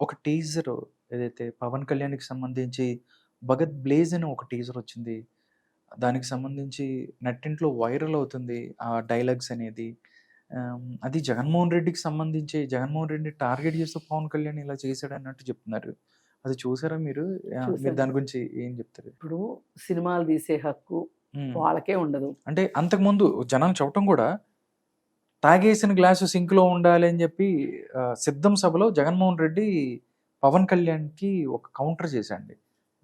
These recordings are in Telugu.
ఒక టీజర్ ఏదైతే పవన్ కళ్యాణ్‌కి సంబంధించి 'భగత్ బ్లేజ్' అని ఒక టీజర్ వచ్చింది. దానికి సంబంధించి నెట్టింట్లో వైరల్ అవుతుంది. ఆ డైలాగ్స్ అనేది. అది జగన్మోహన్ రెడ్డికి సంబంధించి జగన్మోహన్ రెడ్డిని టార్గెట్ చేస్తూ పవన్ కళ్యాణ్ ఇలా చేశాడన్నట్టు చెప్తున్నారు. అది చూసారా మీరు? మీరు. దాని గురించి ఏం చెప్తారు? ఇప్పుడు సినిమాలు తీసే హక్కు. వాళ్ళకే ఉండదు. అంటే అంతకుముందు జనాలు చెప్పటం కూడా తాగేసిన గ్లాసు సింక్‌లో ఉండాలి అని చెప్పి సిద్ధం సభలో జగన్మోహన్ రెడ్డి పవన్ కళ్యాణ్‌కి ఒక కౌంటర్ చేశాడండి.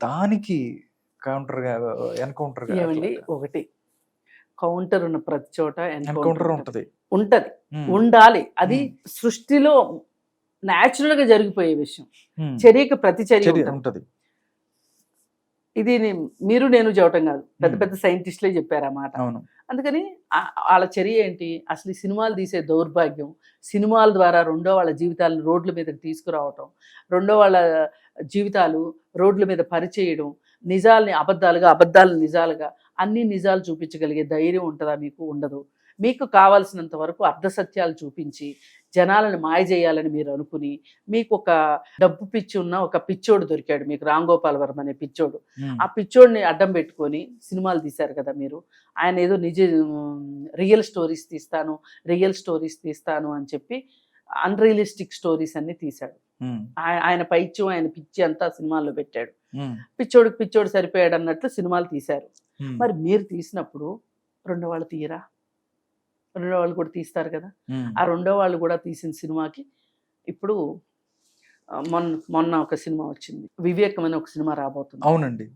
దానికి కౌంటర్‌గా అట్లా ఒకటి కౌంటర్ ఉన్న ప్రతి చోట ఎన్‌కౌంటర్ ఎన్కౌంటర్ ఉంటది. ఉంటది. ఉండాలి. అది. సృష్టిలో న్యాచురల్గా జరిగిపోయే విషయం. చర్యకి ప్రతి చర్య ఉంటది. ఇది మీరు నేను చెప్పటం కాదు. పెద్ద. పెద్ద సైంటిస్టులే చెప్పారు ఆ మాట. అవును. అందుకని వాళ్ళ చర్య ఏంటి అసలు ఈ సినిమాలు తీసే దౌర్భాగ్యం సినిమాల ద్వారా రెండో వాళ్ళ జీవితాలను రోడ్ల మీదకి తీసుకురావటం రెండో వాళ్ళ జీవితాలు రోడ్ల మీద పరిచేయడం నిజాల్ని అబద్ధాలుగా అబద్ధాలను నిజాలుగా అన్ని నిజాలు చూపించగలిగే ధైర్యం ఉంటుందా మీకు ఉండదు మీకు కావాల్సినంత వరకు అర్ధసత్యాలు చూపించి జనాలను మాయ చేయాలని మీరు అనుకుని మీకు ఒక డబ్బు పిచ్చి ఉన్న ఒక పిచ్చోడు దొరికాడు. మీకు రామ్ గోపాల్ వర్మ అనే పిచ్చోడు. ఆ పిచ్చోడిని అడ్డం పెట్టుకొని సినిమాలు తీశారు కదా మీరు. ఆయన ఏదో నిజ రియల్ స్టోరీస్ తీస్తాను రియల్ స్టోరీస్ తీస్తాను అని చెప్పి అన్రియలిస్టిక్ స్టోరీస్ అన్ని తీశాడు. ఆయన పైత్యం ఆయన పిచ్చి అంతా సినిమాల్లో పెట్టాడు. పిచ్చోడికి పిచ్చోడు సరిపోయాడు అన్నట్లు సినిమాలు తీశారు. మరి మీరు తీసినప్పుడు రెండో వాళ్ళు తీయరా? రెండో వాళ్ళు కూడా తీస్తారు కదా. ఆ రెండో వాళ్ళు కూడా తీసిన సినిమాకి ఇప్పుడు మొన్న మొన్న ఒక సినిమా వచ్చింది. వివేకం అని ఒక సినిమా రాబోతుంది. అవునండి.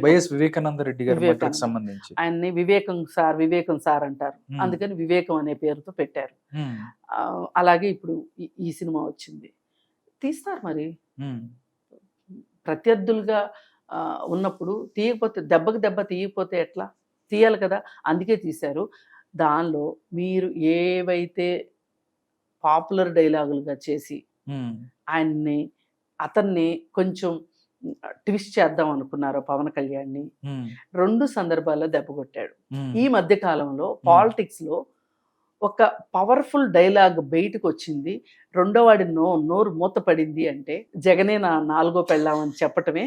వైఎస్ వివేకానంద రెడ్డి గారి సంబంధించి. ఆయన్ని వివేకం సార్ వివేకం సార్ అంటారు. అందుకని వివేకం అనే పేరుతో పెట్టారు. అలాగే ఇప్పుడు ఈ- సినిమా వచ్చింది. తీస్తారు మరి. ప్రత్యర్థులుగా ఉన్నప్పుడు తీయకపోతే దెబ్బకి దెబ్బ తీయకపోతే ఎట్లా? తీయాలి కదా. అందుకే తీశారు. దానిలో మీరు ఏవైతే పాపులర్ డైలాగులుగా చేసి. ఆయన్ని అతన్ని కొంచెం ట్విస్ట్ చేద్దాం అనుకున్నారో పవన్ కళ్యాణ్ని. రెండు సందర్భాల్లో దెబ్బ కొట్టాడు. ఈ మధ్య కాలంలో పాలిటిక్స్లో ఒక పవర్ఫుల్ డైలాగ్ బయటకు వచ్చింది రెండో వాడి నో నోరు మూతపడింది అంటే జగనే నా నాలుగో పెళ్ళామని చెప్పటమే.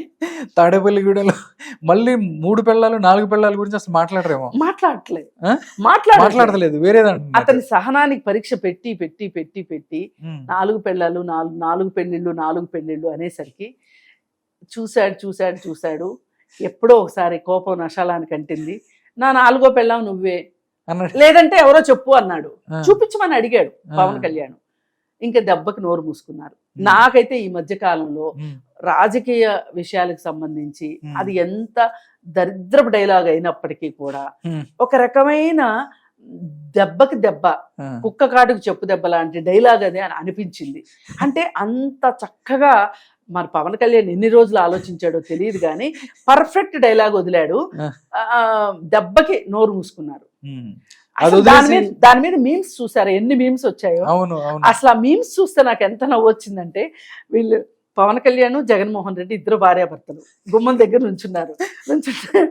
తాడేపల్లిగూడెంలో మళ్ళీ మూడు పెళ్ళాలు నాలుగు పెళ్ళాల గురించి అసలు మాట్లాడరేమో? మాట్లాడలేదు మాట్లాడలేదు. వేరేదంటున్నారు. అతని సహనానికి పరీక్ష పెట్టి పెట్టి పెట్టి పెట్టి. నాలుగు పెళ్ళాలు నాలుగు నాలుగు పెళ్ళిళ్ళు నాలుగు పెళ్ళిళ్ళు అనేసరికి చూశాడు చూశాడు చూశాడు. ఎప్పుడో ఒకసారి కోపం నశాలానికి అంటింది నా నాలుగో పెళ్ళాం నువ్వే లేదంటే ఎవరో చెప్పు అన్నాడు. చూపించమని అడిగాడు పవన్. కళ్యాణ్ ఇంకా దెబ్బకి నోరు మూసుకున్నారు. నాకైతే ఈ మధ్య కాలంలో. రాజకీయ విషయాలకు సంబంధించి. అది ఎంత దరిద్రపు డైలాగ్ అయినప్పటికీ కూడా. ఒక రకమైన దెబ్బకి దెబ్బ. కుక్క కాటుకు చెప్పు దెబ్బ లాంటి డైలాగ్ అది అని అనిపించింది అంటే అంత చక్కగా మరి పవన్ కళ్యాణ్ ఎన్ని రోజులు ఆలోచించాడో తెలియదు కానీ పర్ఫెక్ట్ డైలాగ్ వదిలాడు. దెబ్బకి నోరు మూసుకున్నారు. దాని మీద దాని మీద మీమ్స్ చూసారా? ఎన్ని మీమ్స్ వచ్చాయో? అసలు ఆ మీమ్స్ చూస్తే నాకు ఎంత నవ్వు వచ్చిందంటే వీళ్ళు పవన్ కళ్యాణ్ జగన్మోహన్ రెడ్డి ఇద్దరు భార్యాభర్తలు. గుమ్మం దగ్గర నుంచున్నారు. నుంచుంటే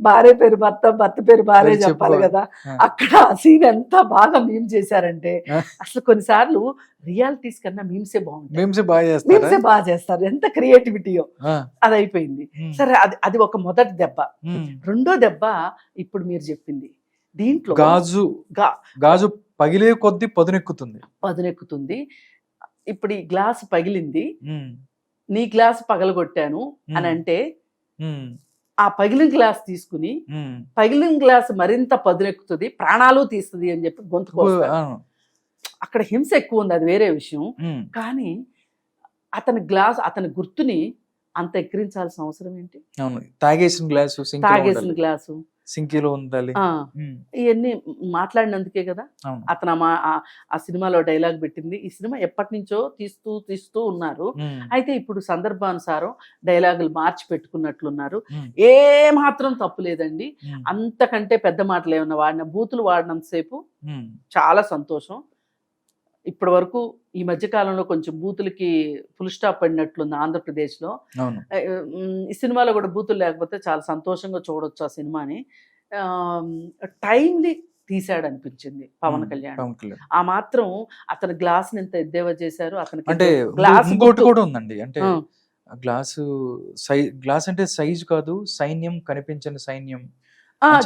భార్య పేరు భర్త భర్త పేరు భార్య చెప్పాలి. కదా. అక్కడ ఆ సీన్ ఎంత బాగా మీమ్ చేశారంటే. అసలు కొన్నిసార్లు రియాలిటీస్ కన్నా మీమ్సే బాగుంటాయి. మేమ్స్ బాగా చేస్తారా? ఎంత క్రియేటివిటీయో. అది అయిపోయింది హ్మ్. సరే అది అది ఒక మొదటి దెబ్బ. హ్మ్. రెండో దెబ్బ ఇప్పుడు మీరు చెప్పింది. దీంట్లో గాజు. గాజు పగిలే కొద్దీ పదునెక్కుతుంది. పదునెక్కుతుంది. ఇప్పుడు ఈ గ్లాస్ పగిలింది. నీ గ్లాస్ పగలగొట్టాను. అని అంటే. ఆ పగిలిన గ్లాస్ తీసుకుని. పగిలిన గ్లాస్ మరింత పదునెక్కుతుంది ప్రాణాలు తీస్తుంది అని చెప్పి గొంతు. అక్కడ హింస ఎక్కువ ఉంది అది వేరే విషయం. కానీ అతని గ్లాస్ అతని గుర్తుని అంత ఎక్కిరించాల్సిన అవసరం ఏంటి తాగేసిన గ్లాసు తాగేసిన గ్లాసు సింకిలో ఉండాలి. ఇవన్నీ మాట్లాడినందుకే కదా అతను ఆ సినిమాలో డైలాగ్ పెట్టింది ఈ సినిమా ఎప్పటి నుంచో తీస్తూ తీస్తూ ఉన్నారు. అయితే ఇప్పుడు సందర్భానుసారం డైలాగులు మార్చి పెట్టుకున్నట్లున్నారు. ఏ మాత్రం తప్పు లేదండి. అంతకంటే పెద్ద మాటలు ఏమన్నా వాడిన బూతులు వాడినంతసేపు. చాలా సంతోషం ఇప్పటి వరకు ఈ మధ్య కాలంలో కొంచెం బూతులకి ఫుల్ స్టాప్ పడినట్లుంది ఆంధ్రప్రదేశ్లో. ఈ సినిమాలో కూడా బూతులు లేకపోతే చాలా సంతోషంగా చూడొచ్చు ఆ సినిమాని. టైమ్లీ తీసాడు అనిపించింది పవన్ కళ్యాణ్. ఆ మాత్రం అతని గ్లాస్ ఎంత ఎద్దేవా చేశారు అతనికి అంటే గ్లాస్ కూడా ఉందండి. అంటే గ్లాసు సై గ్లాస్ అంటే సైజ్ కాదు సైన్యం కనిపించని సైన్యం.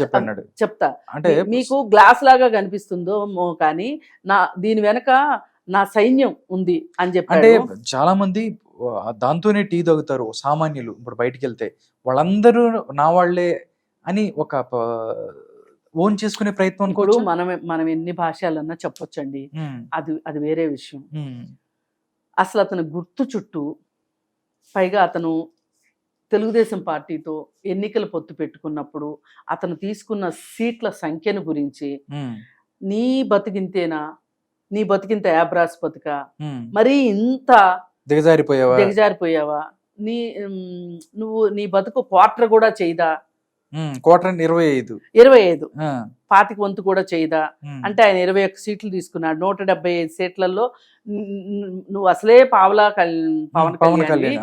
చెప్పన్నాడు. చెప్తా. అంటే మీకు గ్లాస్ లాగా కనిపిస్తుందో కానీ నా దీని వెనక నా సైన్యం ఉంది అని అంటే చెప్పాడు చాలా మంది దాంతోనే టీ తాగుతారు సామాన్యులు ఇప్పుడు బయటికి వెళ్తే వాళ్ళందరూ నా వాళ్ళే అని ఒక ఓన్ చేసుకునే ప్రయత్నం ఇప్పుడు మనం మనం ఎన్ని భాషలన్నా చెప్పొచ్చండి. అది అది వేరే విషయం. అసలు అతని గుర్తు చుట్టూ పైగా అతను తెలుగుదేశం పార్టీతో ఎన్నికల పొత్తు పెట్టుకున్నప్పుడు అతను తీసుకున్న సీట్ల సంఖ్యను గురించి నీ బతికింతేనా? నీ బతికింత యాబ్రాస్ బతుక? మరి ఇంత దిగజారిపోయావా? దిగజారిపోయావా? నీ నువ్వు నీ బతుకు క్వార్టర్ కూడా చేయదా? ఇరవై ఐదు. ఇరవై ఐదు. పాతిక వంతు కూడా చేయదా? అంటే ఆయన ఇరవై ఒక్క సీట్లు తీసుకున్నాడు. నూట డెబ్బై ఐదు సీట్లలో నువ్వు అసలే పావలా పవన్ కళ్యాణ్.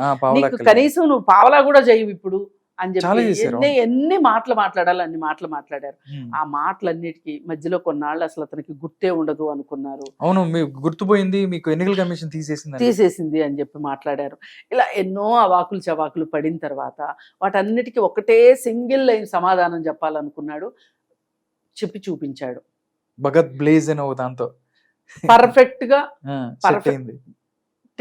కనీసం నువ్వు పావలా కూడా చేయవు ఇప్పుడు. అని చెప్పి. ఎన్ని ఎన్ని మాటలు మాట్లాడాలి అన్ని మాటలు మాట్లాడారు. ఆ మాటలన్నిటికీ మధ్యలో కొన్నాళ్ళు అసలు అతనికి గుర్తే ఉండదు అనుకున్నారు. అవును మీకు గుర్తుపోయింది మీకు ఎన్నికల కమిషన్ తీసేసింది తీసేసింది అని చెప్పి మాట్లాడారు. ఇలా ఎన్నో అవాకులు చవాకులు పడిన తర్వాత వాటన్నిటికీ ఒకటే సింగిల్ లైన్ సమాధానం చెప్పాలనుకున్నాడు. చెప్పి చూపించాడు. భగత్ బ్లేజ్ అని దాంతో. పర్ఫెక్ట్గా. అయింది.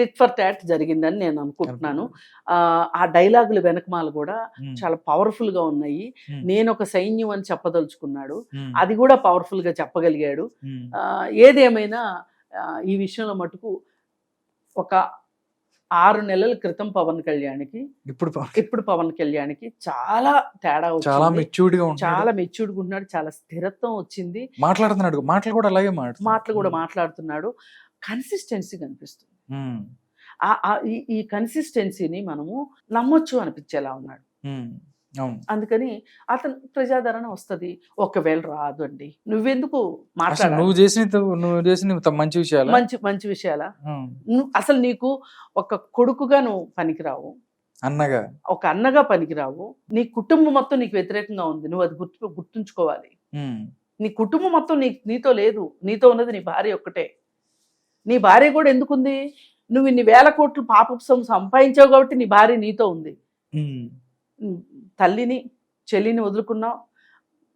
టిట్ ఫర్ టాట్ జరిగిందని నేను అనుకుంటున్నాను. ఆ, డైలాగులు వెనకమాల కూడా చాలా పవర్ఫుల్గా ఉన్నాయి నేను ఒక సైన్యం అని చెప్పదలుచుకున్నాడు. అది కూడా పవర్ఫుల్గా చెప్పగలిగాడు ఏదేమైనా ఈ విషయంలో మటుకు ఒక ఆరు నెలల క్రితం పవన్ కళ్యాణ్కి ఇప్పుడు పవన్ ఇప్పుడు పవన్ కళ్యాణ్కి చాలా తేడా చాలా మెచ్యూర్డ్గా చాలా మెచ్యూర్డ్ ఉంటున్నాడు. చాలా స్థిరత్వం వచ్చింది. మాట్లాడుతున్నాడు. మాటలు కూడా అలాగే. మాటలు కూడా మాట్లాడుతున్నాడు. కన్సిస్టెన్సీ కనిపిస్తుంది. ఈ కన్సిస్టెన్సీని మనము నమ్మొచ్చు అనిపించేలా ఉన్నాడు. అందుకని అతను ప్రజాదరణ వస్తది. ఒకవేళ రాదు అండి నువ్వెందుకు అసలు మాట్లాడాలి? నువ్వు చేసిన నువ్వు చేసిన మంచి విషయాలు? మంచి మంచి విషయాల? అసలు నీకు ఒక కొడుకుగా నువ్వు పనికిరావు. అన్నగా? ఒక అన్నగా పనికిరావు. నీ కుటుంబం మొత్తం నీకు వ్యతిరేకంగా ఉంది. నువ్వు అది గుర్తు గుర్తుంచుకోవాలి. నీ కుటుంబం మొత్తం నీ నీతో లేదు. నీతో ఉన్నది నీ భార్య ఒక్కటే. నీ భార్య కూడా ఎందుకుంది? నువ్వు ఇన్ని వేల కోట్లు పాపం సంపాదించావు కాబట్టి నీ భార్య నీతో ఉంది. తల్లిని చెల్లిని వదులుకున్నావు.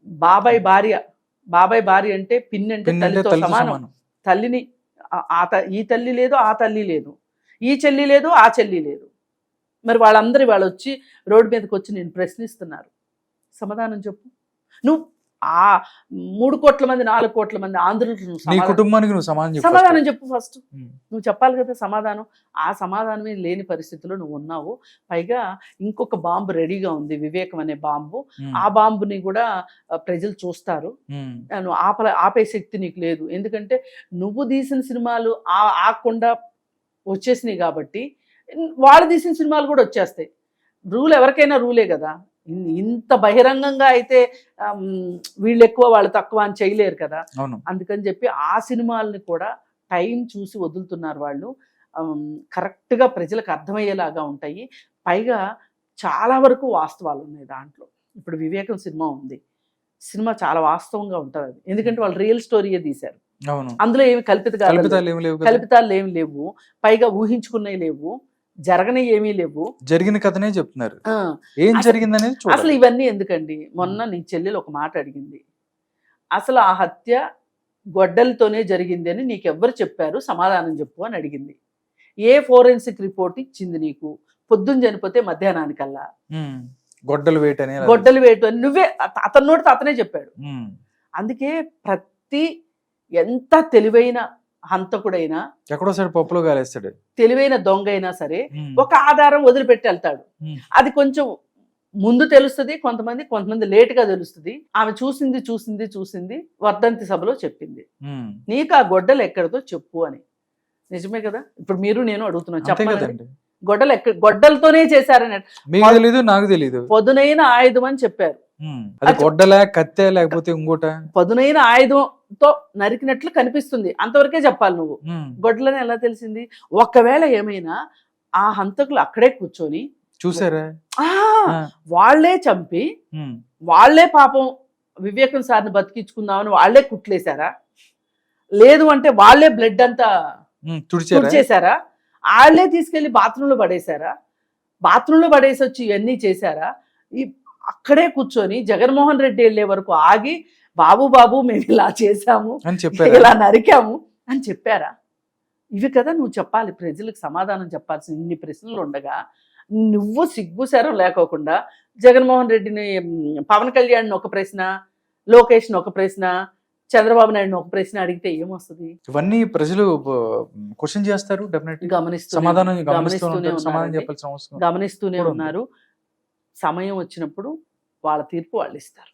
బాబాయ్ భార్య బాబాయ్ భార్య అంటే పిన్ అంటే తల్లితో సమానం. తల్లిని ఆ- ఈ తల్లి లేదు ఆ తల్లి లేదు. ఈ చెల్లి లేదు ఆ చెల్లి లేదు. మరి వాళ్ళందరూ వాళ్ళు వచ్చి రోడ్డు మీదకి వచ్చి నేను ప్రశ్నిస్తున్నారు. సమాధానం చెప్పు. నువ్వు ఆ మూడు కోట్ల మంది నాలుగు కోట్ల మంది ఆంధ్రులకు నీ కుటుంబానికి నువ్వు సమాధానం చెప్పు ఫస్ట్ నువ్వు చెప్పాలి కదా సమాధానం. ఆ సమాధానమే లేని పరిస్థితిలో నువ్వు ఉన్నావు. పైగా ఇంకొక బాంబు రెడీగా ఉంది వివేకం అనే బాంబు. ఆ బాంబుని కూడా ప్రజలు చూస్తారు. నువ్వు ఆప ఆపే శక్తి నీకు లేదు. ఎందుకంటే నువ్వు తీసిన సినిమాలు ఆ ఆకుండా వచ్చేసినాయి కాబట్టి వాళ్ళు తీసిన సినిమాలు కూడా వచ్చేస్తాయి. రూల్ ఎవరికైనా రూలే కదా. ఇంత బహిరంగంగా అయితే వీళ్ళు ఎక్కువ వాళ్ళు తక్కువ అని చేయలేరు కదా. అందుకని చెప్పి ఆ సినిమాల్ని కూడా టైం చూసి వదులుతున్నారు వాళ్ళు. కరెక్ట్గా ప్రజలకు అర్థమయ్యేలాగా ఉంటాయి. పైగా చాలా వరకు వాస్తవాలు ఉన్నాయి దాంట్లో. ఇప్పుడు వివేకం సినిమా ఉంది. సినిమా చాలా వాస్తవంగా ఉంటుంది అది. ఎందుకంటే వాళ్ళు రియల్ స్టోరీయే తీశారు. అందులో ఏమి కల్పిత కాదు కల్పితాలు ఏమి లేవు కదా. కల్పితాలు ఏమి లేవు. పైగా ఊహించుకున్నవి లేవు. జరగనివి ఏమీ లేవు. జరిగిన కథనే చెప్తున్నారు. ఏం అసలు- జరిగింది అనేది అసలు ఇవన్నీ ఎందుకండి? మొన్న నీ చెల్లెలు ఒక మాట అడిగింది. అసలు ఆ హత్య గొడ్డలతోనే జరిగింది అని నీకెవ్వరు చెప్పారు? సమాధానం చెప్పు అని అడిగింది. ఏ ఫోరెన్సిక్ రిపోర్ట్ ఇచ్చింది నీకు? పొద్దున్న చనిపోతే మధ్యాహ్నానికల్లా. గొడ్డలు వేట అని గొడ్డలు వేటు అని నువ్వే అత- అతని నోటితో అతనే చెప్పాడు. అందుకే ప్రతి ఎంత తెలివైన హంతకుడైనా ఎక్కడో సైడ్ పప్పులో కాలేస్తాడు తెలివైన దొంగ అయినా సరే ఒక ఆధారం వదిలిపెట్టి వెళ్తాడు. అది కొంచెం ముందు తెలుస్తుంది కొంతమంది కొంతమంది లేటుగా తెలుస్తుంది. ఆమె చూసింది చూసింది చూసింది వర్ధంతి సభలో చెప్పింది. నీకు ఆ గొడ్డలు ఎక్కడితో చెప్పు అని. నిజమే కదా? ఇప్పుడు మీరు నేను అడుగుతున్నాను. చెప్పండి గొడ్డలు ఎక్కడ గొడ్డలతోనే చేశారని. తెలీదు నాకు తెలీదు. పదునైన ఆయుధం అని చెప్పారు. అది గొడ్డలే కత్తే లేకపోతే ఇంకోట? పదునైన ఆయుధంతో నరికినట్లు కనిపిస్తుంది. అంతవరకే చెప్పాలి నువ్వు. ఉమ్, గొడ్డలని ఎలా తెలిసింది? ఒకవేళ ఏమైనా ఆ హంతకులు అక్కడే కూర్చొని చూసారా? వాళ్ళే చంపి వాళ్ళే పాపం వివేకం సార్ని బతికించుకుందామని వాళ్ళే కుట్లేశారా? లేదు అంటే వాళ్ళే బ్లడ్ అంతా తుడిచేశారా? వాళ్ళే తీసుకెళ్ళి బాత్రూంలో పడేశారా? బాత్రూంలో పడేసి వచ్చి ఇవన్నీ చేశారా? ఈ అక్కడే కూర్చొని జగన్మోహన్ రెడ్డి వెళ్ళే వరకు ఆగి బాబు బాబు మేము ఇలా చేశాము అని చెప్పారు? ఇలా నరికాము అని చెప్పారా? ఇవి కదా నువ్వు చెప్పాలి ప్రజలకు సమాధానం చెప్పాల్సిన ఇన్ని ప్రశ్నలు ఉండగా నువ్వు సిగ్గు శరం లేకోకుండా జగన్మోహన్ రెడ్డిని పవన్ కళ్యాణ్ ఒక ప్రశ్న లోకేష్ ఒక ప్రశ్న చంద్రబాబు నాయుడు ఒక ప్రశ్న అడిగితే ఏమొస్తుంది? ఇవన్నీ ప్రజలు క్వశ్చన్ చేస్తారు సమాధానం గమనిస్తూ గమనిస్తూనే. ఉన్నారు. సమయం వచ్చినప్పుడు వాళ్ళ తీర్పు వాళ్ళు ఇస్తారు.